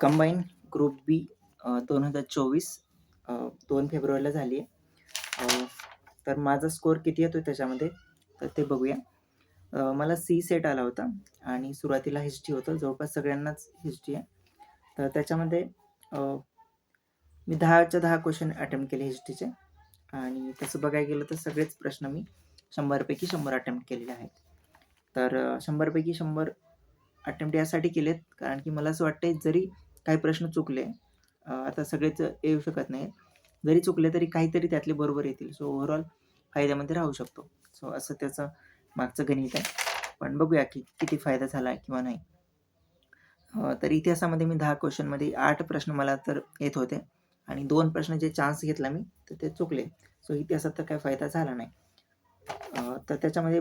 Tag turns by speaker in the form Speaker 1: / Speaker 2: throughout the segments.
Speaker 1: Combine group बी दोन हजार चोवीस दोन फेब्रुवारीला झाली आहे. तर माझा स्कोअर किती येतो त्याच्यामध्ये? तर ते बघूया. मला सी सेट आला होता आणि सुरुवातीला हिस्ट्री होतं. जवळपास सगळ्यांनाच हिस्ट्री आहे. तर त्याच्यामध्ये मी दहाच्या दहा क्वेश्चन अटेम्प्ट केले हिस्ट्रीचे आणि तसं बघायला गेलं तर सगळेच प्रश्न मी शंभरपैकी शंभर अटेम्प्ट केलेले आहेत. तर शंभरपैकी शंभर अटेम्प्ट यासाठी केलेत. कारण की मला असं वाटतं जरी काही प्रश्न चुकले आता सगळेच येऊ शकत नाही जरी चुकले तरी काहीतरी त्यातले बरोबर येतील. सो ओव्हरऑल फायद्यामध्ये राहू शकतो. सो असं त्याचं मागचं गणित आहे. पण बघूया की किती फायदा झाला किंवा नाही. तर इतिहासामध्ये मी दहा क्वेश्चनमध्ये आठ प्रश्न मला तर येत होते. आणि दोन प्रश्न जे चान्स घेतला मी तर ते चुकले. सो इतिहासात तर काही फायदा झाला नाही. तर त्याच्यामध्ये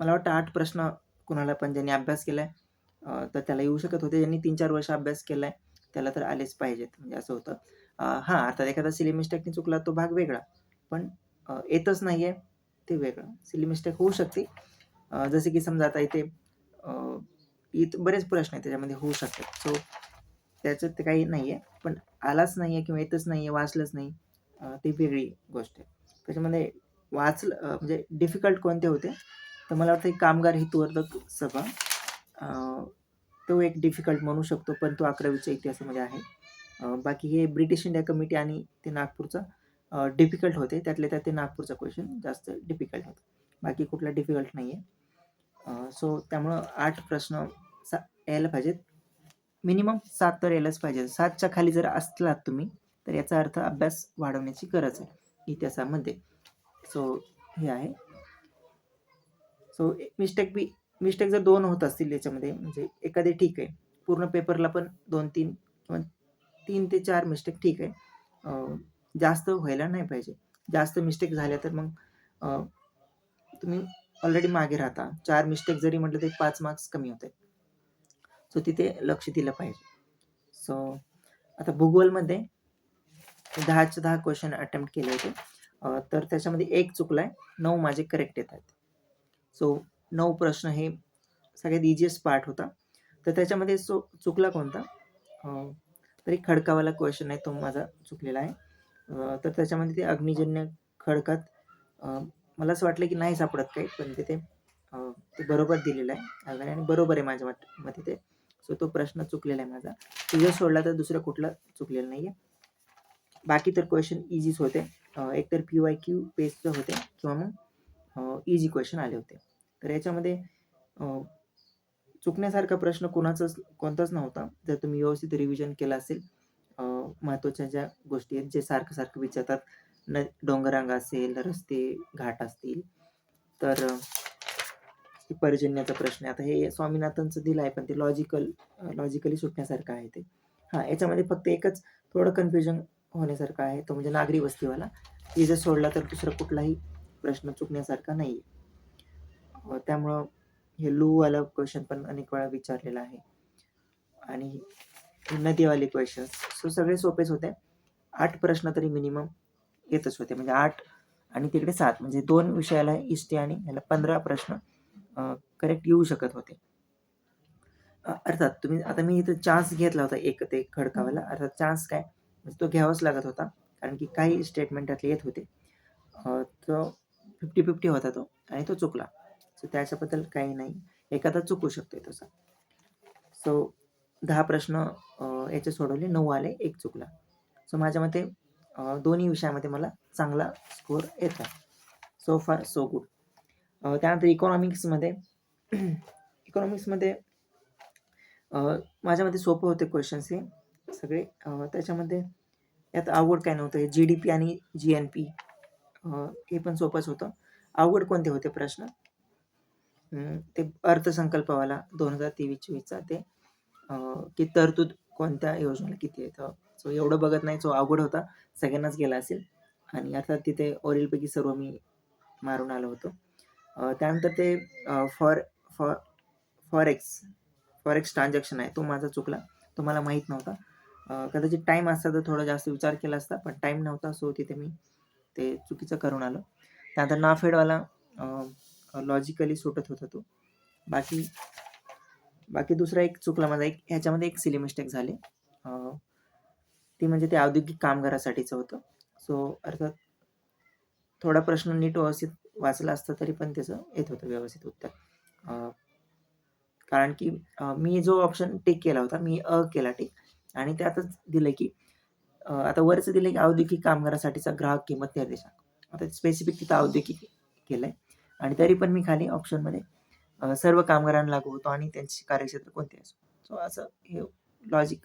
Speaker 1: मला वाटतं आठ प्रश्न कुणाला पण ज्यांनी अभ्यास केला आहे तर त्याला येऊ शकत होते. ज्यांनी तीन चार वर्ष अभ्यास केला आहे त्याला तर आलेच पाहिजेत. म्हणजे असं होतं. हां अर्थात एखादा सिली मिस्टेकने चुकला तो भाग वेगळा. पण येतच नाही आहे ते वेगळं. सिली मिस्टेक होऊ शकते. जसे की समजा आता इथे इथं बरेच प्रश्न आहेत त्याच्यामध्ये होऊ शकतात. सो त्याचं ते काही नाही आहे पण आलाच नाही आहे किंवा येतच नाही आहे वाचलंच नाही ते ती वेगळी गोष्ट आहे. त्याच्यामध्ये वाचलं म्हणजे डिफिकल्ट कोणते होते? तर मला वाटतं एक कामगार हितवर्धक सभा तो एक डिफिकल्ट म्हणू शकतो पण तो अकरावीच्या इतिहासामध्ये म्हणजे आहे. बाकी हे ब्रिटिश इंडिया कमिटी आणि ते नागपूरचा डिफिकल्ट होते. त्यातले त्यात ते नागपूरचा क्वेश्चन जास्त डिफिकल्ट होता. बाकी कुठला डिफिकल्ट नाही आहे सो त्यामुळं आठ प्रश्न सा यायला पाहिजेत. मिनिमम सात तर यायलाच पाहिजे. सातच्या खाली जर असलात तुम्ही तर याचा अर्थ अभ्यास वाढवण्याची गरज आहे इतिहासामध्ये. सो हे आहे. सो मिस्टेक बी मिस्टेक जर दोन होत असतील याच्यामध्ये म्हणजे एखादे ठीक आहे. पूर्ण पेपरला पण दोन तीन किंवा तीन ते चार मिस्टेक ठीक आहे. जास्त व्हायला नाही पाहिजे. जास्त मिस्टेक झाल्या तर मग तुम्ही ऑलरेडी मागे राहता. चार मिस्टेक जरी म्हटलं तरी पाच मार्क्स कमी होते सो तिथे लक्ष दिलं पाहिजे. सो आता भूगोलमध्ये दहाचे दहा क्वेश्चन अटेम्प्ट केले होते. तर त्याच्यामध्ये एक चुकला आहे नऊ माझे करेक्ट येत आहेत. सो नऊ प्रश्न हे सगळ्यात इझिएस्ट पार्ट होता. तर त्याच्यामध्ये सो चुकला कोणता? तरी खडकावाला क्वेश्चन आहे तो माझा चुकलेला आहे. तर त्याच्यामध्ये ते अग्निजन्य खडकात मला असं वाटलं की नाही सापडत काही पण तिथे ते बरोबर दिलेलं आहे. आणि बरोबर आहे माझ्या वाट मते ते. सो तो प्रश्न चुकलेला आहे माझा. तुझा सोडला तर दुसरं कुठला चुकलेलं नाही आहे बाकी तर क्वेश्चन इझीच होते. एकतर पी वाय क्यू पेजचं होते किंवा मग इझी क्वेश्चन आले होते. तर याच्यामध्ये चुकण्यासारखा प्रश्न कोणाचाच कोणताच नव्हता. जर तुम्ही व्यवस्थित रिव्हिजन केलं असेल महत्त्वाच्या ज्या गोष्टी आहेत जे सारखं सारखं विचारतात न डोंगरांग असेल रस्ते घाट असतील तर पर्जन्याचा प्रश्न आहे. आता हे स्वामीनाथनचं दिलं आहे पण ते लॉजिकल लॉजिकली सुटण्यासारखं आहे ते. हां याच्यामध्ये फक्त एकच थोडं कन्फ्युजन होण्यासारखं आहे तो म्हणजे नागरी वस्तीवाला. ती जर सोडला तर दुसरा कुठलाही प्रश्न चुकण्यासारखा नाही आहे त्यामुळं हे लूवाला क्वेश्चन पण अनेक वेळा विचारलेला आहे. आणि नदीवाले क्वेश्चन सो सगळे सोपेच होते. आठ प्रश्न तरी मिनिमम येतच होते. म्हणजे आठ आणि तिकडे सात. म्हणजे दोन विषयाला इष्टी आणि ह्याला पंधरा प्रश्न करेक्ट येऊ शकत होते. अ, अर्थात तुम्ही आता मी इथं चान्स घेतला होता एक ते खडकावाला. अर्थात चान्स काय? म्हणजे तो घ्यावाच लागत होता. कारण की काही स्टेटमेंट त्यातले येत होते. अ, तो फिफ्टी फिफ्टी होता तो आणि तो चुकला. सो त्याच्याबद्दल काही नाही. एखादा चुकू शकतोय तसा. सो दहा प्रश्न याचे सोडवले नऊ आले एक चुकला. सो माझ्या मते दोन्ही विषयामध्ये मला चांगला स्कोअर येतो सो फार सो गुड त्यानंतर इकॉनॉमिक्समध्ये इकॉनॉमिक्समध्ये माझ्यामध्ये माझ्या मते सोपं होते क्वेश्चन्स हे सगळे. त्याच्यामध्ये यात आवड काय नव्हतं हे जी डी पी आणि जी एन पी हे पण सोपंच होतं. आवड कोणते होते प्रश्न? ते अर्थसंकल्पवाला दोन हजार तेवीस चोवीसचा ते की तरतूद कोणत्या योजनेला किती येतं? सो एवढं बघत नाही. सो अवघड होता. सगळ्यांनाच गेला असेल. आणि अर्थात तिथे ओरिलपैकी सर्व मी मारून आलो होतो. त्यानंतर ते for for forex forex transaction आहे. तो माझा चुकला. तो मला माहीत नव्हता. कदाचित टाईम असता तर थोडा जास्त विचार केला असता पण टाईम नव्हता. सो तिथे मी ते चुकीचं करून आलो. त्यानंतर नाफेडवाला लॉजिकली सुटत होता तो बाकी बाकी दुसरा एक चुकला माझा एक ह्याच्यामध्ये एक सिली मिस्टेक झाले ती म्हणजे ते औद्योगिक कामगारासाठीचं होतं. सो अर्थात थोडा प्रश्न नीट व्यवस्थित वाचला असता तरी पण त्याचं येत होतं व्यवस्थित उत्तर. कारण की मी जो ऑप्शन टेक केला होता, मी अ केला टेक आणि त्यातच दिलंय की आता वरचं दिलंय की औद्योगिक कामगारासाठीचा ग्राहक किंमत निर्देशांक. आता स्पेसिफिक तिथं औद्योगिक केलंय आणि तरी पण मी खाली ऑप्शनमध्ये सर्व कामगारांना लागू होतो आणि त्यांचे कार्यक्षेत्र कोणते असो. सो असं हे लॉजिक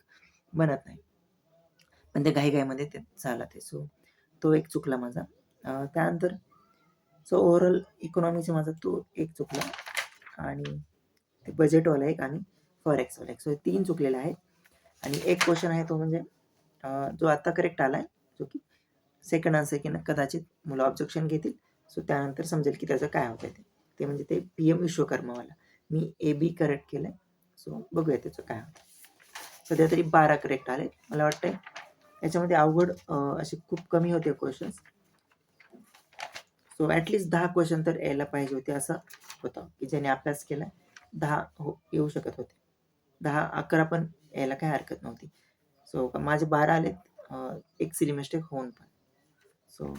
Speaker 1: बनत नाही. पण ते घाई-घाईमध्ये ते झाला ते. सो तो एक चुकला माझा. त्यानंतर सो ओव्हरऑल इकॉनॉमीचा माझा तो एक चुकला आणि ते बजेटवाला एक आणि फॉरेक्सवाला एक. सो तीन चुकलेले आहेत आणि एक क्वेश्चन आहे तो म्हणजे जो आत्ता करेक्ट आला आहे जो की सेकंड आन्सर की कदाचित मुलं ऑब्जेक्शन घेतील. सो त्यानंतर समजेल की त्याचं काय होतंय ते. ते म्हणजे ते पी-एम विश्वकर्मावाला. मी ए-बी करेक्ट केलंय. सो बघूया त्याचं काय होतं. सध्या तरी 12 करेक्ट आले. मला वाटतंय याच्यामध्ये अवघड असे खूप कमी होते questions so at least 10 question तर यायला पाहिजे होते असं होतं, की ज्याने अभ्यास केलाय दहा हो येऊ शकत होते. दहा अकरा पण यायला काही हरकत नव्हती. सो माझे 12 आलेत एक सिली मिस्टेक होऊन पण. सो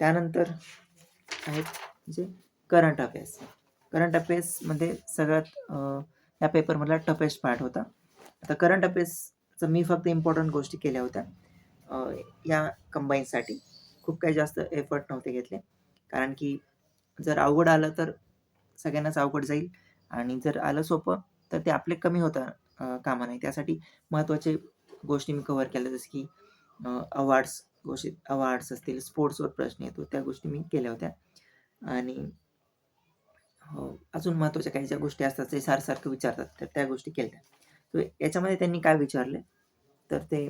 Speaker 1: त्यानंतर आहेत म्हणजे करंट अफेअर्स. करंट अफेअर्समध्ये सगळ्यात या पेपरमधला टफेस्ट पार्ट होता. आता करंट अफेअर्सचं मी फक्त इम्पॉर्टंट गोष्टी केल्या होत्या या कंबाईनसाठी. खूप काही जास्त एफर्ट नव्हते घेतले. कारण की जर अवघड आलं तर सगळ्यांनाच अवघड जाईल आणि जर आलं सोपं तर ते आपले कमी होता कामा नाही त्यासाठी महत्त्वाचे गोष्टी मी कव्हर केल्या जसं की अवॉर्ड्स गोष्टी अवॉर्ड्स असतील, स्पोर्ट्सवर प्रश्न येतो त्या गोष्टी मी केल्या होत्या आणि हो, अजून महत्त्वाच्या काही ज्या गोष्टी असतात ते सारखं विचारतात तर त्या गोष्टी केल्या. तर याच्यामध्ये त्यांनी काय विचारले तर ते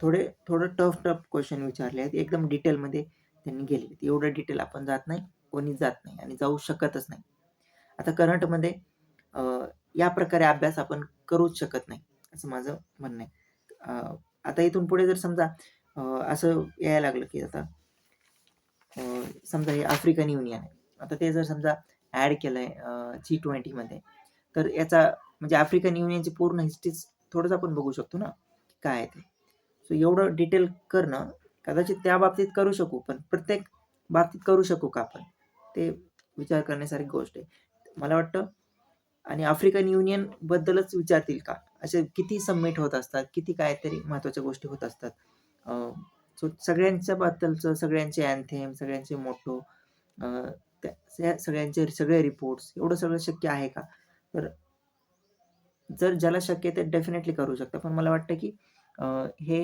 Speaker 1: थोडे थोडं टफ-टफ क्वेश्चन विचारले आहेत. एकदम डिटेलमध्ये त्यांनी गेले. एवढं डिटेल आपण जात नाही, कोणी जात नाही आणि जाऊ शकतच नाही. आता करंटमध्ये या प्रकारे अभ्यास आपण करूच शकत नाही, असं माझं म्हणणं आहे. आता इथून पुढे जर समजा असं यायला लागलं की आता समजा हे आफ्रिकन युनियन आहे. आता ते जर समजा ॲड केलंय अ, G20मध्ये तर याचा म्हणजे आफ्रिकन युनियनची पूर्ण हिस्ट्रीच थोडंसं आपण बघू शकतो ना, काय आहे ते. सो एवढं डिटेल करणं कदाचित त्या बाबतीत करू शकू, पण प्रत्येक बाबतीत करू शकू का आपण? ते विचार करण्यासारखी गोष्ट आहे. मला वाटतं आणि आफ्रिकन युनियन बद्दलच विचारतील का? असे किती समिट होत असतात, किती काहीतरी महत्त्वाच्या गोष्टी होत असतात. सो सगळ्यांच्या बद्दलचं सगळ्यांचे अँथेम, सगळ्यांचे मोठो त्या सगळ्यांचे सगळे रिपोर्ट्स एवढं सगळं शक्य आहे का? तर जर ज्याला शक्य ते डेफिनेटली करू शकतं. पण मला वाटतं की हे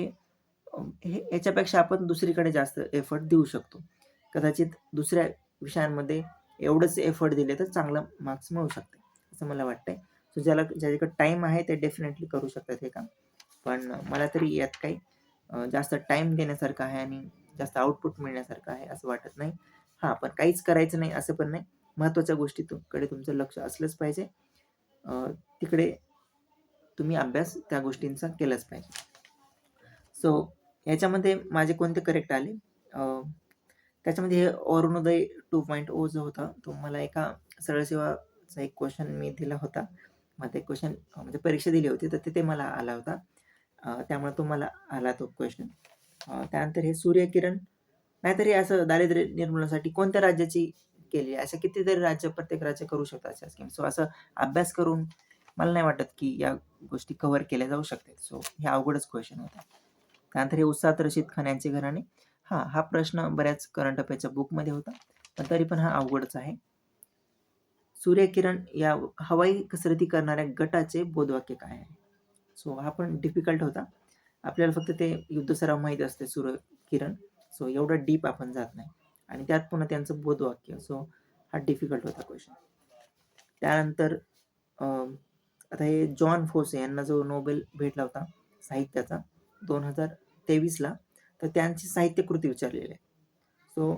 Speaker 1: हे याच्यापेक्षा आपण दुसरीकडे जास्त एफर्ट देऊ शकतो. कदाचित दुसऱ्या विषयांमध्ये एवढंच एफर्ट दिले तर चांगला मार्क्स मिळू शकते, असं मला वाटतंय. सो ज्याला ज्याच्याकडे टाईम आहे ते डेफिनेटली करू शकतात हे काम. पण मला तरी यात काही जास्त टाईम देण्यासारखं आहे आणि जास्त आउटपुट मिळण्यासारखं आहे असं वाटत नाही. हां, पण काहीच करायचं नाही असं पण नाही. महत्त्वाच्या गोष्टीकडे तुमचं लक्ष असलंच पाहिजे. तिकडे तुम्ही अभ्यास त्या गोष्टींचा केलाच पाहिजे. सो याच्यामध्ये माझे कोणते करेक्ट आले त्याच्यामध्ये हे अरुणोदय 2.0 जो होता तो मला एका सरळ सेवाचा एक क्वेशन मी दिला होता. मग ते क्वेश्चन म्हणजे परीक्षा दिली होती तर तिथे मला आला होता. त्यामुळे तुम्हाला आला तो क्वेश्चन त्यानंतर हे सूर्यकिरण नाहीतर हे असं दारिद्र्य निर्मूलनासाठी कोणत्या राज्याची केली अशा कितीतरी राज्य प्रत्येक राज्य करू शकतात अशा स्कीम. सो असं अभ्यास करून मला नाही वाटत की या गोष्टी कव्हर केल्या जाऊ शकतात. सो हे अवघडच क्वेश्चन होता. त्यानंतर हे उस्ताद रशीद खान यांचे घराणे. हां, हा प्रश्न बऱ्याच करंट अफेअरच्या बुकमध्ये होता. पण तरी पण हा अवघडच आहे. सूर्यकिरण या हवाई कसरती करणाऱ्या गटाचे बोधवाक्य काय आहे? सो हा पण डिफिकल्ट होता. आपल्याला फक्त ते युद्ध सराव माहीत असते सूर्य किरण सो एवढं डीप आपण जात नाही आणि त्यात पुन्हा त्यांचं बोधवाक्य. सो हा डिफिकल्ट होता क्वेश्चन त्यानंतर आता हे जॉन फोसे यांना जो नोबेल भेटला होता साहित्याचा 2023ला तर त्यांची साहित्यकृती विचारलेली आहे. सो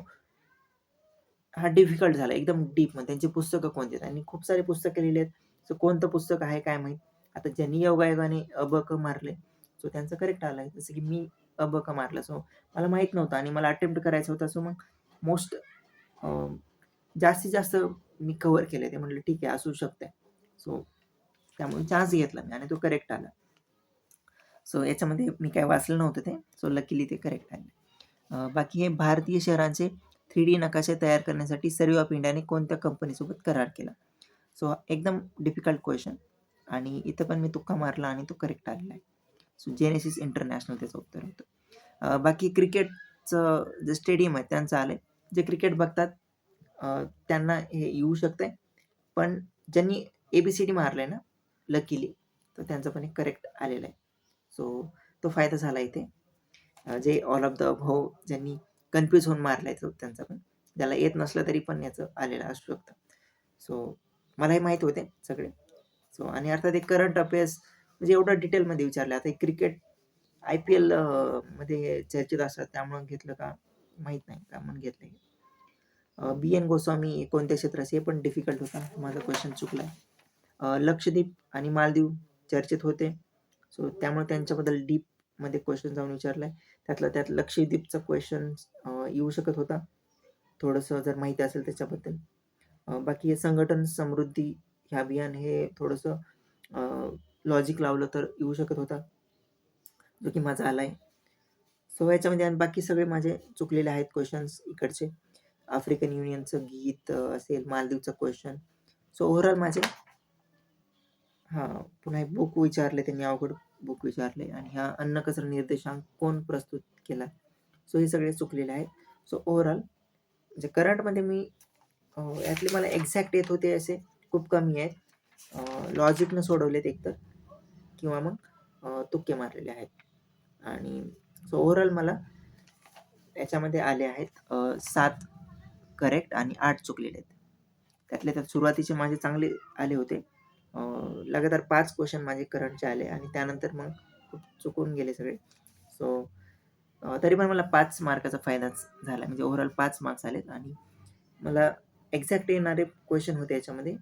Speaker 1: हा डिफिकल्ट झाला एकदम डीप म्हणजे त्यांची पुस्तकं कोणती आहेत? आणि खूप सारे पुस्तकं लिहिली आहेत. सो कोणतं पुस्तक आहे काय माहीत? आता ज्यांनी योगायोगाने अबक क मारले सो त्यांचं करेक्ट आलंय. जसं की मी अबक क मारलं. सो मला माहीत नव्हतं आणि मला अटेम्प्ट करायचं होतं सो मग मोस्ट जास्तीत जास्त मी कव्हर केलंय. ते म्हटलं ठीक आहे असू शकते सो त्यामुळे चान्स घेतला मी आणि तो करेक्ट आला. सो याच्यामध्ये मी काय वाचलं नव्हतं ते सो लकीली ते करेक्ट आले बाकी हे भारतीय शहरांचे थ्री डी नकाशे तयार करण्यासाठी सर्वे ऑफ इंडियाने कोणत्या कंपनीसोबत करार केला सो एकदम डिफिकल्ट क्वेश्चन आणि इथं पण मी तुक्का मारला आणि तो करेक्ट आलेला आहे. सो जेनेसिस इंटरनॅशनल त्याचं उत्तर होतं. बाकी क्रिकेटचं जे स्टेडियम आहे त्यांचं आलं आहे जे क्रिकेट बघतात त्यांना हे येऊ शकतं आहे पण ज्यांनी ए बी सी डी मारलं आहे ना लकीली तर त्यांचं पण एक करेक्ट आलेलं आहे. सो तो फायदा झाला इथे. जे ऑल ऑफ द भाऊ ज्यांनी कन्फ्यूज होऊन मारला आहे तो त्यांचा पण. ज्याला येत नसलं तरी पण याचं आलेलं असू शकतं. सो मलाही माहीत होते सगळे. सो आणि अर्थात एक करंट अफेअर्स म्हणजे एवढं डिटेलमध्ये विचारलं. आता क्रिकेट आय पी एलमध्ये चर्चेत असतात. त्यामुळं घेतलं का माहीत नाही. का म्हणून घेतलं बी एन गोस्वामी कोणत्या क्षेत्राचे हे पण डिफिकल्ट होता. माझा क्वेश्चन चुकला. आहे लक्षद्वीप आणि मालदीव चर्चेत होते. सो त्यामुळे त्यांच्याबद्दल डीपमध्ये क्वेश्चन जाऊन विचारलं आहे त्यातला त्यात लक्षद्वीपचा क्वेश्चन येऊ शकत होता. थोडंसं जर माहिती असेल त्याच्याबद्दल. बाकी हे संघटन समृद्धी हे अभियान हे थोडंसं लॉजिक लावलं तर येऊ शकत होता जो की माझा आला आहे सो याच्यामध्ये आणि बाकी सगळे माझे चुकलेले आहेत क्वेश्चन्स इकडचे. आफ्रिकन युनियनचं गीत असेल मालदीवचं क्वेश्चन सो ओव्हरऑल माझे हां पुन्हा एक बुक विचारले त्यांनी अवघड बुक विचारले आणि हा अन्न कचरा निर्देशांक कोण प्रस्तुत केला? सो हे सगळे चुकलेले आहेत. सो ओव्हरऑल म्हणजे करंटमध्ये मी यातले मला एक्झॅक्ट येत होते असे खूप कमी आहेत. लॉजिकनं सोडवलेत एकतर. किंवा मग तुक्के मारलेले आहेत. आणि सो ओव्हरऑल मला याच्यामध्ये आले आहेत सात करेक्ट आणि आठ चुकलेले आहेत. त्यातले त्यात सुरुवातीचे माझे चांगले आले होते. लगातार पाच क्वेश्चन माझे करंटचे आले आणि त्यानंतर मग खूप चुकून गेले सगळे. सो तरी पण मला पाच मार्काचा फायदाच झाला. म्हणजे ओव्हरऑल पाच मार्क्स आलेत आणि मला एक्झॅक्ट येणारे क्वेश्चन होते याच्यामध्ये.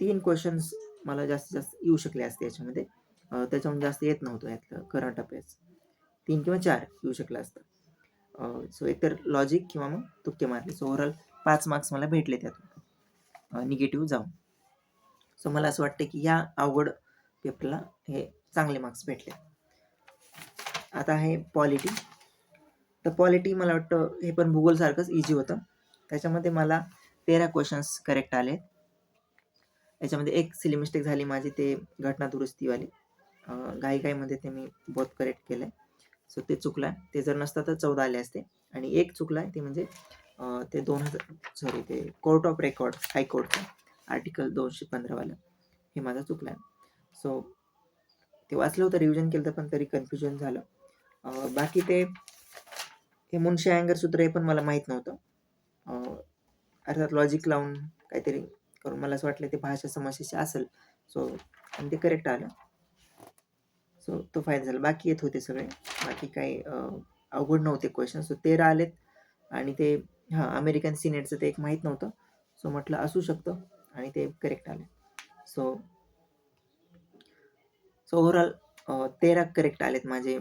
Speaker 1: तीन क्वेश्चन्स मला जास्तीत जास्त येऊ शकले असते याच्यामध्ये. अं, त्याच्याहून जास्त येत नव्हतं यातलं करंट अफेअर्स तीन किंवा चार येऊ शकलं असतं. सो एकतर लॉजिक किंवा मग तुक्के मारले. सो ओव्हरऑल पाच मार्क्स मला भेटले त्यातून. निगेटिव्ह जाऊन. सो मला असं वाटतं की या अवघड पेपरला हे चांगले मार्क्स भेटले. आता आहे पॉलिटी तर पॉलिटी मला वाटतं हे पण भूगोलसारखंच इझी होतं. त्याच्यामध्ये मला तेरा क्वेश्चन्स करेक्ट आले याच्यामध्ये एक सिली मिस्टेक झाली माझी ते घटना दुरुस्तीवाली. अं, घाईघाईमध्ये ते मी बहुत करेक्ट केलं आहे सो ते चुकलं आहे ते जर नसतं तर चौदा आले असते. आणि एक चुकला आहे ते म्हणजे ते दोन हजार सॉरी ते कोर्ट ऑफ रेकॉर्ड हायकोर्टचं आर्टिकल दोनशे पंधरावालं. हे माझं चुकलं आहे सो ते वाचलं होतं रिव्हिजन केलं तर पण तरी कन्फ्युजन झालं. बाकी ते हे मुनशी अँगर सूत्र हे पण मला माहीत नव्हतं. अर्थात लॉजिक लावून काहीतरी करून. मला असं वाटलं ते भाषा समस्येचे असेल. सो आणि ते करेक्ट आलं. सो तो फायदा झाला. बाकी येत होते सगळे. बाकी काही अवघड नव्हते क्वेश्चन सो तेरा आलेत. आणि ते हां अमेरिकन सिनेटचं ते एक माहीत नव्हतं. सो म्हटलं असू शकतं. आणि ते करेक्ट आले. सो सो ओव्हरऑल तेरा करेक्ट आलेत माझे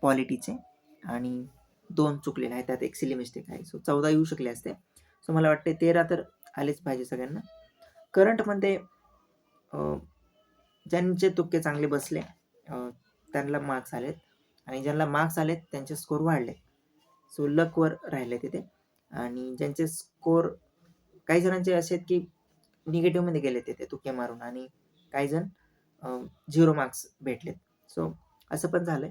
Speaker 1: क्वालिटीचे आणि दोन चुकलेले आहेत त्यात एक सिली मिस्टेक आहे. सो चौदा येऊ शकले असते. सो मला वाटते तेरा तर आलेच पाहिजे सगळ्यांना. करंटमध्ये ज्यांचे तुक्के चांगले बसले त्यांना मार्क्स आलेत. आणि ज्यांना मार्क्स आलेत त्यांचे स्कोर वाढले सो लकवर राहिले तिथे आणि ज्यांचे स्कोर काही जणांचे असे आहेत की निगेटिव्हमध्ये गेले तिथे तुक्के मारून. आणि काही जण झिरो मार्क्स भेटलेत. सो असं पण झालं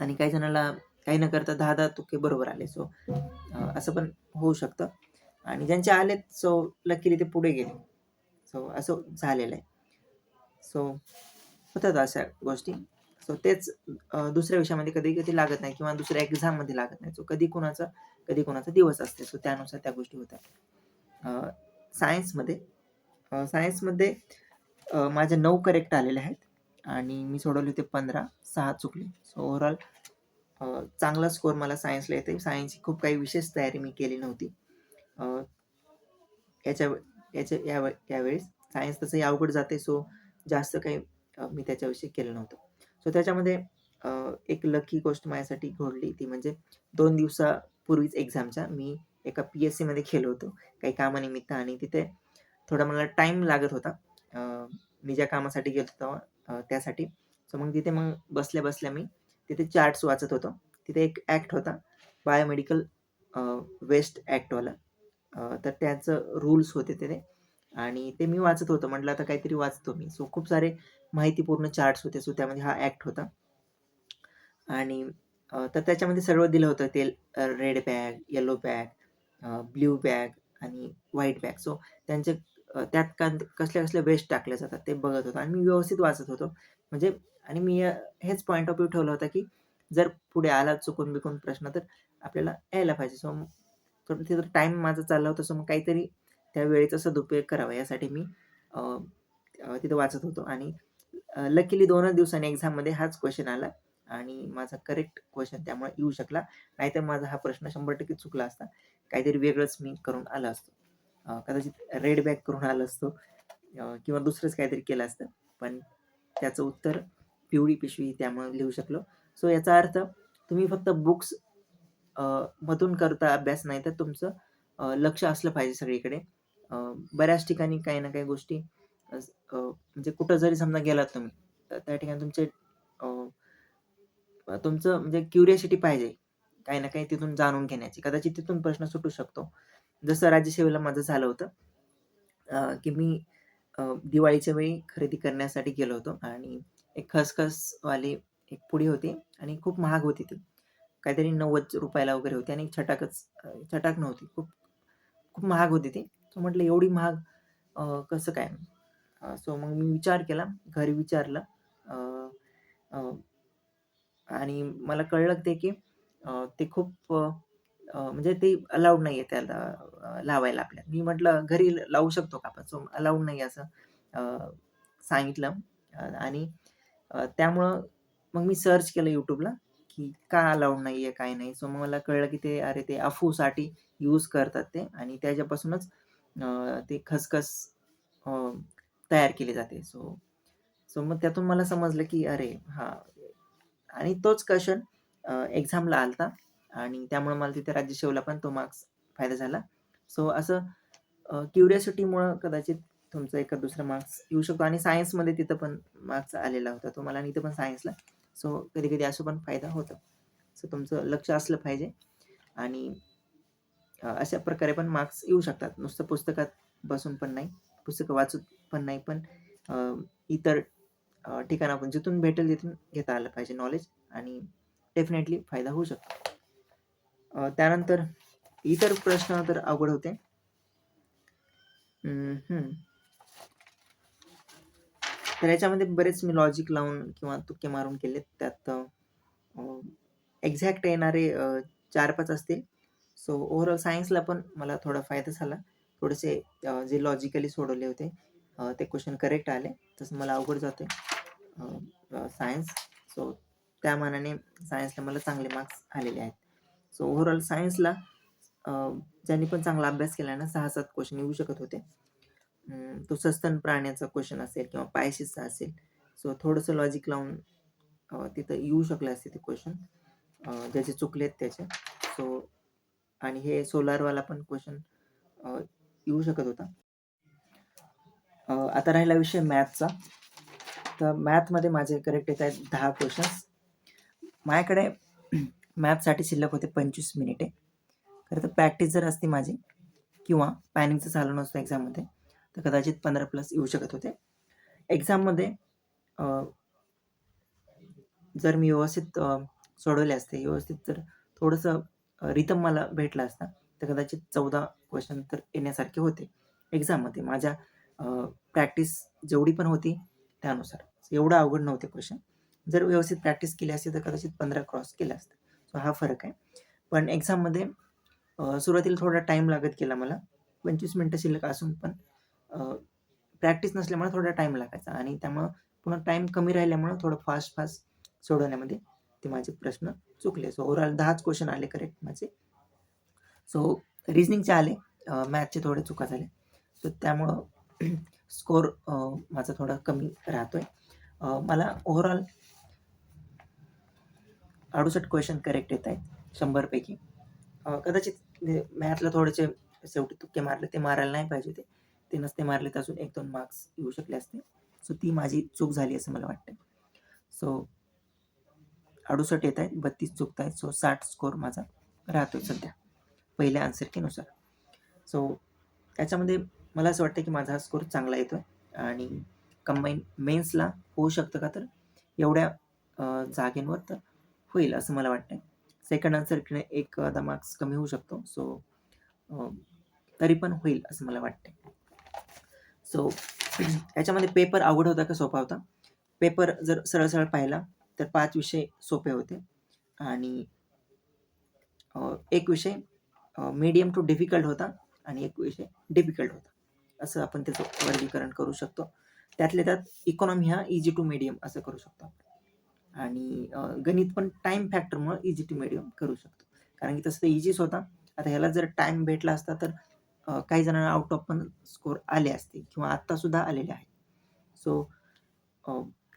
Speaker 1: आणि काही जणांना काही न करता दहा दहा तुके बरोबर आले. सो असं पण होऊ शकतं. आणि ज्यांचे आलेत सो लकीली ते पुढे गेले. सो असं झालेलं आहे. सो होतात अशा गोष्टी. सो तेच दुसऱ्या विषयामध्ये कधी कधी लागत नाही किंवा दुसऱ्या एक्झाममध्ये लागत नाही. सो कधी कोणाचा कधी कोणाचा दिवस असते. सो त्यानुसार त्या गोष्टी होतात. सायन्समध्ये सायन्समध्ये माझे नऊ करेक्ट आलेले आहेत. आणि मी सोडवले होते पंधरा सहा चुकले. सो ओव्हरऑल चांगला स्कोर मला सायन्सला येते सायन्सची खूप काही विशेष तयारी मी केली नव्हती. याच्या याच्या यावे यावेळेस सायन्स तसंही अवघड जाते सो जास्त काही मी त्याच्याविषयी केलं नव्हतं. सो त्याच्यामध्ये एक लकी गोष्ट माझ्यासाठी घडली ती म्हणजे दोन दिवसापूर्वीच एक्झामच्या मी एका पी एस सीमध्ये गेलो होतो काही कामानिमित्त आणि तिथे थोडा मला टाईम लागत होता. मी ज्या कामासाठी गेलो होतो त्यासाठी. सो मग तिथे मग बसल्या-बसल्या मी तिथे चार्ट्स वाचत होतो. तिथे एक ॲक्ट होता बायोमेडिकल वेस्ट ॲक्टवाला. तर त्यांचं रूल्स होते तिथे आणि ते मी वाचत होतो. म्हटलं आता काहीतरी वाचतो मी. सो खूप सारे माहितीपूर्ण चार्ट्स होते. सो त्यामध्ये हा ॲक्ट होता. आणि तर त्याच्यामध्ये सर्व दिलं होतं ते red bag, yellow bag, blue bag आणि व्हाईट बॅग. सो त्यांचे त्यात का कसल्या-कसल्या वेस्ट टाकल्या जातात ते बघत होतो आणि मी व्यवस्थित वाचत होतो. म्हणजे आणि मी हेच पॉईंट ऑफ व्ह्यू ठेवला होता, की जर पुढे आला चुकून-बिकून प्रश्न तर आपल्याला यायला पाहिजे. सो तर तिथं टाईम माझा चालला होता. सो मग काहीतरी त्या वेळेचा सदुपयोग करावा यासाठी मी तिथं वाचत होतो आणि लकीली दोनच दिवसांनी एक्झाममध्ये हाच क्वेश्चन आला आणि माझा करेक्ट क्वेश्चन त्यामुळे येऊ शकला. नाहीतर माझा हा प्रश्न 100% चुकला असता. काहीतरी वेगळंच मी करून आलो असतो. कदाचित रेड बॅग करून आलो असतो किंवा दुसरंच काहीतरी केलं असतं. पण त्याचं उत्तर पिवळी पिशवी त्यामुळे लिहू शकलो. सो याचा अर्थ तुम्ही फक्त बुक्स मधून करता अभ्यास नाही तर तुमचं लक्ष असलं पाहिजे सगळीकडे. बऱ्याच ठिकाणी काही ना काही गोष्टी म्हणजे कुठं जरी समजा गेलात तुम्ही, तर त्या ठिकाणी तुमचे तुमचं म्हणजे क्युरियासिटी पाहिजे. काही ना काही तिथून जाणून घेण्याची. कदाचित तिथून प्रश्न सुटू शकतो. जसं राज्यसेवेला माझं झालं होतं. की मी दिवाळीच्या वेळी खरेदी करण्यासाठी गेलो होतो आणि एक खसखसवाली एक पुडी होती आणि खूप महाग होती ती. काहीतरी नव्वद रुपयाला वगैरे होती आणि छटाकच छटाक नव्हती. खूप खूप महाग होती ती. सो म्हटलं एवढी महाग कसं काय? सो मग मी विचार केला, घरी विचारलं आणि मला कळलं ते की ते खूप म्हणजे ते अलाउड आहे त्याला लावायला आपल्या. मी म्हटलं घरी लावू शकतो का आपण? सो अलाउड नाही असं सांगितलं आणि अ, त्यामुळं मग मी सर्च केलं YouTubeला, की का अलाउड नाहीये, काय नाही. सो मग मला कळलं की ते अरे ते अफूसाठी यूज करतात ते आणि त्याच्यापासूनच अ, ते खसखस अ, तयार केली जाते. सो सो मग त्यातून मला समजलं की अरे हां आणि तोच क्वेशन अ, एक्झामला आला आणि त्यामुळे मला तिथे राज्यसेवेला पण तो मार्क्स फायदा झाला. सो असं अ, क्युरिओसिटीमुळं कदाचित तुमचं एका दुसरा मार्क्स येऊ शकतो आणि सायन्समध्ये तिथं पण मार्क्स आलेला होता तो मला आणि इथं पण सायन्सला. सो कधी-कधी असं पण फायदा होतो. सो तुमचं लक्ष असलं पाहिजे आणि अशा प्रकारे पण मार्क्स येऊ शकतात. नुसतं पुस्तकात बसून पण नाही, पुस्तकं वाचून पण नाही, पण इतर अ, ठिकाणाहून जिथून भेटेल तिथून घेता आलं पाहिजे नॉलेज आणि डेफिनेटली फायदा होऊ शकतो. त्यानंतर इतर प्रश्न तर अवघड होते. तर याच्यामध्ये बरेच मी लॉजिक लावून किंवा तुक्के मारून केलेत. त्यात एक्झॅक्ट येणारे चार पाच असतील. सो ओव्हरऑल सायन्सला पण मला थोडा फायदा झाला. थोडेसे जे लॉजिकली सोडवले होते ते क्वेश्चन करेक्ट आले. तसं मला अवघड जाते सायन्स. सो त्या मानाने सायन्सला मला चांगले मार्क्स आलेले आहेत. सो ओव्हरऑल सायन्सला ज्यांनी पण चांगला अभ्यास केला ना सहा सात क्वेश्चन येऊ शकत होते. तो सस्तन प्राण्याचा क्वेशन असेल किंवा पायशीचा असेल. सो थोडंसं लॉजिक लावून तिथं येऊ शकले असते ते क्वेशन. ज्याचे चुकलेत त्याचे. सो आणि हे सोलारवाला पण क्वेश्चन येऊ शकत होता. आता राहिला विषय मॅथचा. तर मॅथमध्ये माझे करेक्ट येत आहेत दहा क्वेश्चन्स माझ्याकडे मॅथसाठी शिल्लक होते 25 मिनिटे. खरं तर प्रॅक्टिस जर असती माझी किंवा पॅनिंगचं झालं नसतं एक्झाममध्ये, तर कदाचित 15 प्लस येऊ शकत होते. एक्झाममध्ये जर मी व्यवस्थित सोडवले असते, व्यवस्थित जर थोडंसं रितम मला भेटला असता, तर कदाचित चौदा क्वेश्चन तर येण्यासारखे होते एक्झाममध्ये. माझ्या प्रॅक्टिस जेवढी पण होती त्यानुसार. एवढं अवघड नव्हते क्वेश्चन जर व्यवस्थित प्रॅक्टिस केली असती, तर कदाचित 15 क्रॉस केलं असतं. सो हा फरक आहे. पण एक्झाममध्ये सुरुवातीला थोडा टाईम लागत गेला मला. पंचवीस मिनटं शिल्लक असून पण प्रॅक्टिस नसल्यामुळे थोडा टाईम लागायचा आणि त्यामुळं पुन्हा टाईम कमी राहिल्यामुळं थोडं फास्ट-फास्ट सोडवण्यामध्ये ते माझे प्रश्न चुकले. सो ओव्हरऑल दहाच क्वेश्चन आले करेक्ट माझे. सो रिझनिंगचे आले. मॅथचे थोडे चुका झाले सो त्यामुळं स्कोर माझा थोडा कमी राहतोय. आहे मला ओव्हरऑल अडुसष्ट क्वेश्चन करेक्ट येत आहेत शंभरपैकी कदाचित मॅथला थोडेसे शेवटी तुक्के मारले. ते मारायला नाही पाहिजे होते. ते नसते मारले तर अजून 1-2 मार्क्स येऊ शकले असते. सो ती माझी चूक झाली असं मला वाटतं सो अडुसष्ट येत आहेत बत्तीस चुकत आहेत. सो साठ स्कोर माझा राहतो सध्या पहिल्या आन्सरकीनुसार सो त्याच्यामध्ये मला असं वाटतं की माझा हा स्कोर चांगला येतो आहे आणि कंबाईन मेन्सला होऊ शकतं का तर एवढ्या जागेंवर तर होईल असं मला वाटतं सेकंड आन्सर एक दा मार्क्स कमी होऊ शकतो. सो तरी पण होईल असं मला वाटतं सो याच्यामध्ये पेपर अवघड होता का सोपा होता? पेपर जर सरळ सरळ पाहिला तर पाच विषय सोपे होते. आणि एक विषय मीडियम टू डिफिकल्ट होता आणि एक विषय डिफिकल्ट होता. असं आपण त्याचं वर्गीकरण करू शकतो. त्यातल्या त्यात इकॉनॉमी हा इझी टू मीडियम असं करू शकतो आणि गणित पण टाईम फॅक्टरमुळे इझी टू मीडियम करू शकतो. कारण की तसं तर इझीच होता. आता ह्याला जर टाईम भेटला असता तर काही जणांना आउट ऑफ पण स्कोर आले असते किंवा आत्तासुद्धा आलेले आहेत. सो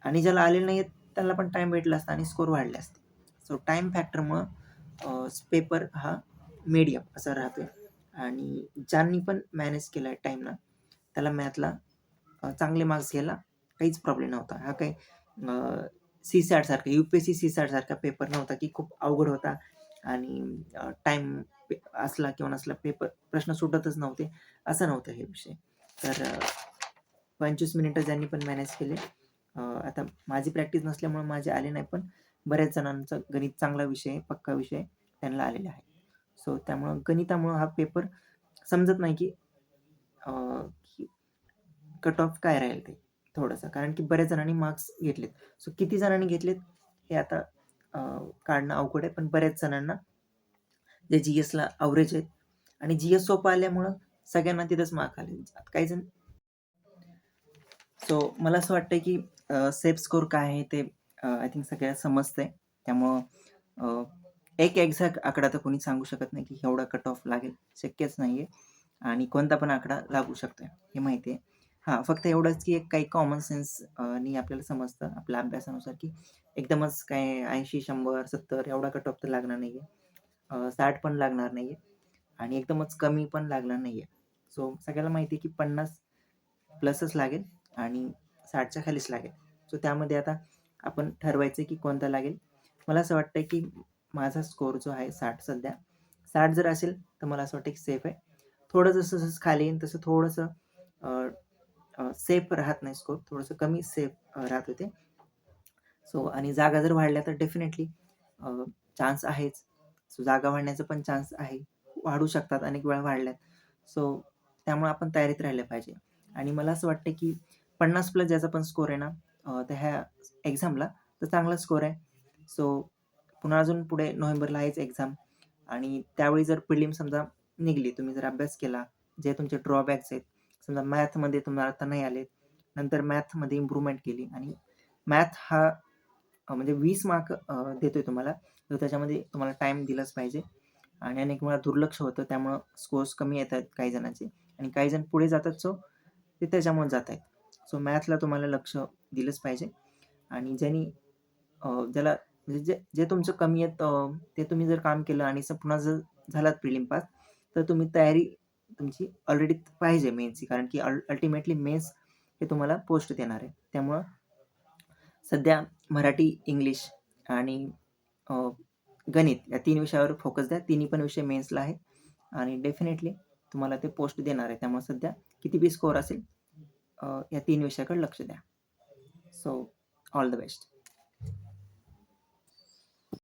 Speaker 1: आणि ज्याला आलेले नाही आहेत त्याला पण टाईम भेटला असता आणि स्कोर वाढले असते. सो टाईम फॅक्टरमुळं पेपर हा मीडियम असा राहतो आणि ज्यांनी पण मॅनेज केला आहे टाईमला त्याला मॅथला चांगले मार्क्स घ्यायला काहीच प्रॉब्लेम नव्हता. हा काही C सॅटसारखा U P S C C सॅटसारखा paper नव्हता की खूप अवघड होता. आणि टाईम असला किंवा नसला पेपर प्रश्न सुटतच नव्हते असं नव्हतं हे विषय. तर पंचवीस मिनिटं ज्यांनी पण मॅनेज केले आता माझी प्रॅक्टिस नसल्यामुळे माझे आले नाही पण बऱ्याच जणांचा गणित चांगला विषय पक्का विषय त्यांना आलेला आहे. सो त्यामुळं गणितामुळं हा पेपर समजत नाही की कट ऑफ काय राहील ते थोडंसं. कारण की बऱ्याच जणांनी मार्क्स घेतलेत. सो किती जणांनी घेतलेत हे आता काढणं अवघड आहे पण बऱ्याच जणांना जे जी एसला अवरेज आहेत. आणि जी एस सोपं आल्यामुळं सगळ्यांना तिथंच मार्क आले. काही जण सो मला असं वाटतं की सेफ स्कोर काय आहे ते आय थिंक सगळ्या समजतंय. त्यामुळं एक एक्झॅक्ट आकडा तर कोणी सांगू शकत नाही की एवढा कट ऑफ लागेल. शक्यच नाही आहे आणि कोणता पण आकडा लागू शकतो हे माहिती आहे. हां फक्त एवढंच की एक काही कॉमन सेन्सनी आपल्याला समजतं आपल्या अभ्यासानुसार की एकदमच काय ऐंशी शंभर सत्तर एवढा कट ऑफ तर लागणार नाही आहे साठ पण लागणार नाही आहे आणि एकदमच कमी पण लागणार नाही आहे सो सगळ्याला माहिती आहे की पन्नास प्लसच लागेल आणि साठच्या खालीच लागेल. सो त्यामध्ये आता आपण ठरवायचं की कोणता लागेल. मला असं वाटतं की माझा स्कोर जो आहे साठ सध्या. साठ जर असेल तर मला असं वाटतं की सेफ आहे. थोडं जसं जसं खाली येईल तसं थोडंसं सेफ राहत नाही स्कोर थोडंसं कमी सेफ राहत होते. सो आणि जागा जर वाढल्या तर डेफिनेटली चान्स आहेच. सो जागा वाढण्याचा पण चान्स आहे. वाढू शकतात अनेक वेळा वाढल्यात. सो त्यामुळे आपण तयारीत राहिलं पाहिजे. आणि मला असं वाटतं की पन्नास प्लस ज्याचा पण स्कोर आहे ना त्या ह्या एक्झामला तर चांगला स्कोर आहे. सो पुन्हा अजून पुढे नोव्हेंबरला आहेच एक्झाम आणि त्यावेळी जर प्रिलिम समजा निघली तुम्ही जर अभ्यास केला जे तुमचे ड्रॉबॅक्स आहेत समजा मॅथमध्ये तुम्हाला आता नाही आले नंतर मॅथमध्ये इम्प्रूव्हमेंट केली आणि मॅथ हा म्हणजे वीस मार्क देतोय तुम्हाला. तर त्याच्यामध्ये तुम्हाला टाईम दिलाच पाहिजे. आणि अनेक वेळा दुर्लक्ष होतं त्यामुळं स्कोर्स कमी येत आहेत काही जणांचे. आणि काही जण पुढे जातात सो ते त्याच्यामुळे जात आहेत सो मॅथला तुम्हाला लक्ष दिलंच पाहिजे. आणि ज्यांनी ज्याला म्हणजे जे जे तुमचं कमी आहेत ते तुम्ही जर काम केलं आणि पुन्हा जर झालात प्रिलिम पास तर तुम्ही तयारी तुमची ऑलरेडी पाहिजे मेन्सची कारण की अल्टिमेटली मेन्स हे तुम्हाला पोस्ट देणार आहे. त्यामुळं सध्या मराठी इंग्लिश आणि गणित या तीन विषयावर फोकस द्या. तिन्ही पण विषय मेन्सला आहे आणि डेफिनेटली तुम्हाला ते पोस्ट देणार आहे. त्यामुळे सध्या किती बी स्कोअर असेल या तीन विषयाकडे लक्ष द्या. So all the best